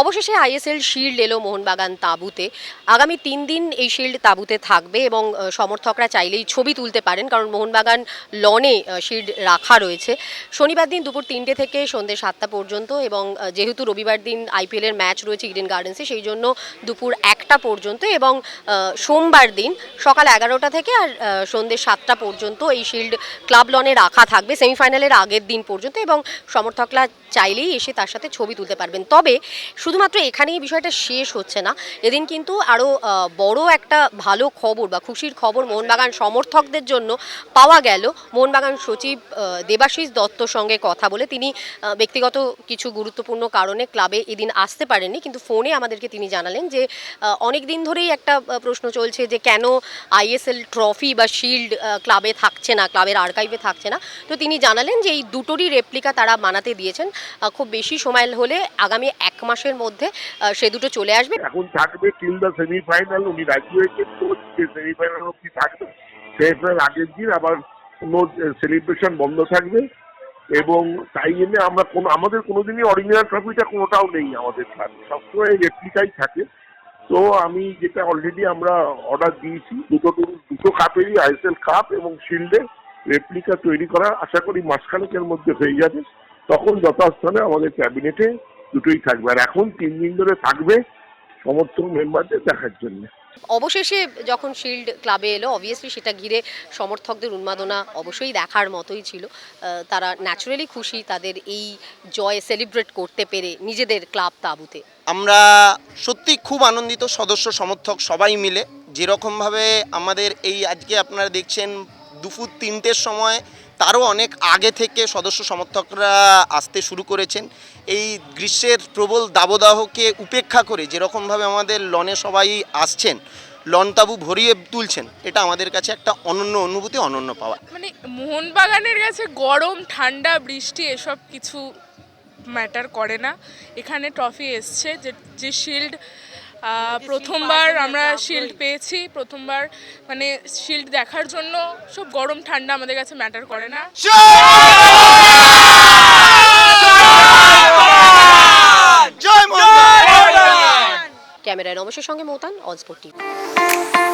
অবশেষে ISL shield এলো মোহনবাগান তাঁবুতে। আগামী তিন দিন এই শিল্ড তাঁবুতে থাকবে এবং সমর্থকরা চাইলেই ছবি তুলতে পারেন, কারণ মোহনবাগান লনে শিল্ড রাখা রয়েছে। শনিবার দিন দুপুর তিনটে থেকে সন্ধ্যে সাতটা পর্যন্ত এবং যেহেতু রবিবার দিন আইপিএলের ম্যাচ রয়েছে ইডেন গার্ডেন্সে, সেই জন্য দুপুর একটা পর্যন্ত এবং সোমবার দিন সকাল এগারোটা থেকে আর সন্ধ্যে সাতটা পর্যন্ত এই শিল্ড ক্লাব লনে রাখা থাকবে সেমিফাইনালের আগের দিন পর্যন্ত এবং সমর্থকরা চাইলেই এসে তার সাথে ছবি তুলতে পারবেন। তবে শুধুমাত্র এখানেই বিষয়টা শেষ হচ্ছে না। এদিন কিন্তু আরও বড় একটা ভালো খবর বা খুশির খবর মোহনবাগান সমর্থকদের জন্য পাওয়া গেল। মোহনবাগান সচিব দেবাশিস দত্তর সঙ্গে কথা বলে তিনি ব্যক্তিগত কিছু গুরুত্বপূর্ণ কারণে ক্লাবে এদিন আসতে পারেননি। কিন্তু ফোনে আমাদেরকে তিনি জানালেন যে অনেক দিন ধরেই একটা প্রশ্ন চলছে যে, কেন আইএসএল ট্রফি বা শিল্ড ক্লাবে থাকছে না, ক্লাবের আর্কাইভে থাকছে না? তো তিনি জানালেন যে, এই দুটোরই রেপ্লিকা তারা বানাতে দিয়েছেন। খুব বেশি সময় হলে আগামী এক মাসের মধ্যে সে দুটো চলে আসবে। এখন থাকবে টিল দ্য সেমিফাইনাল, উনি রাজি হয়েছেন সেমিফাইনাল অব্দি থাকবে। সেমিফাইনাল আগের দিন আবার কোনো সেলিব্রেশন বন্ধ থাকবে এবং তাই জন্য আমরা কোনো, আমাদের কোনোদিনই অরিজিনাল ট্রফিটা কোনোটাও নেই আমাদের ক্লাবে সবসময় রেপ্লিকাই থাকে। তো আমি যেটা অলরেডি আমরা অর্ডার দিয়েছি, দুটো দুটো কাপেরই আইএসএল কাপ এবং শিল্ডে রেপ্লিকা তৈরি করা আশা করি মাসখানেকের মধ্যে হয়ে যাবে। তখন যথাস্থানে আমাদের ক্যাবিনেটে দুটোই থাকবে। আর এখন তিন দিন ধরে থাকবে সমর্থক মেম্বারদের দেখার জন্য। অবশেষে যখন শিল্ড ক্লাবে এলো অবভিয়াসলি সেটা ঘিরে সমর্থকদের উন্মাদনা অবশ্যই দেখার মতোই ছিল। তারা ন্যাচারালি খুশি তাদের এই জয় সেলিব্রেট করতে পেরে নিজেদের ক্লাব তাঁবুতে। আমরা সত্যি খুব আনন্দিত সদস্য সমর্থক সবাই মিলে। যেরকমভাবে আমাদের এই আজকে আপনারা দেখছেন দুপুর তিনটের সময় তারও অনেক আগে থেকে সদস্য সমর্থকরা আসতে শুরু করেছেন। এই গ্রীষ্মের প্রবল দাবদাহকে উপেক্ষা করে যেরকমভাবে আমাদের লনে সবাই আসছেন, লন তাবু ভরিয়ে তুলছেন, এটা আমাদের কাছে একটা অনন্য অনুভূতি, অনন্য পাওয়া। মানে মোহনবাগানের কাছে গরম, ঠান্ডা, বৃষ্টি এসব কিছু ম্যাটার করে না। এখানে ট্রফি এসছে যে যে শিল্ড প্রথমবার আমরা শিল্ড পেয়েছি প্রথমবার মানে শিল্ড দেখার জন্য সব গরম ঠান্ডা আমাদের কাছে ম্যাটার করে না। ক্যামেরায় রমেশের সঙ্গে মৌতান অজপটি টিভি।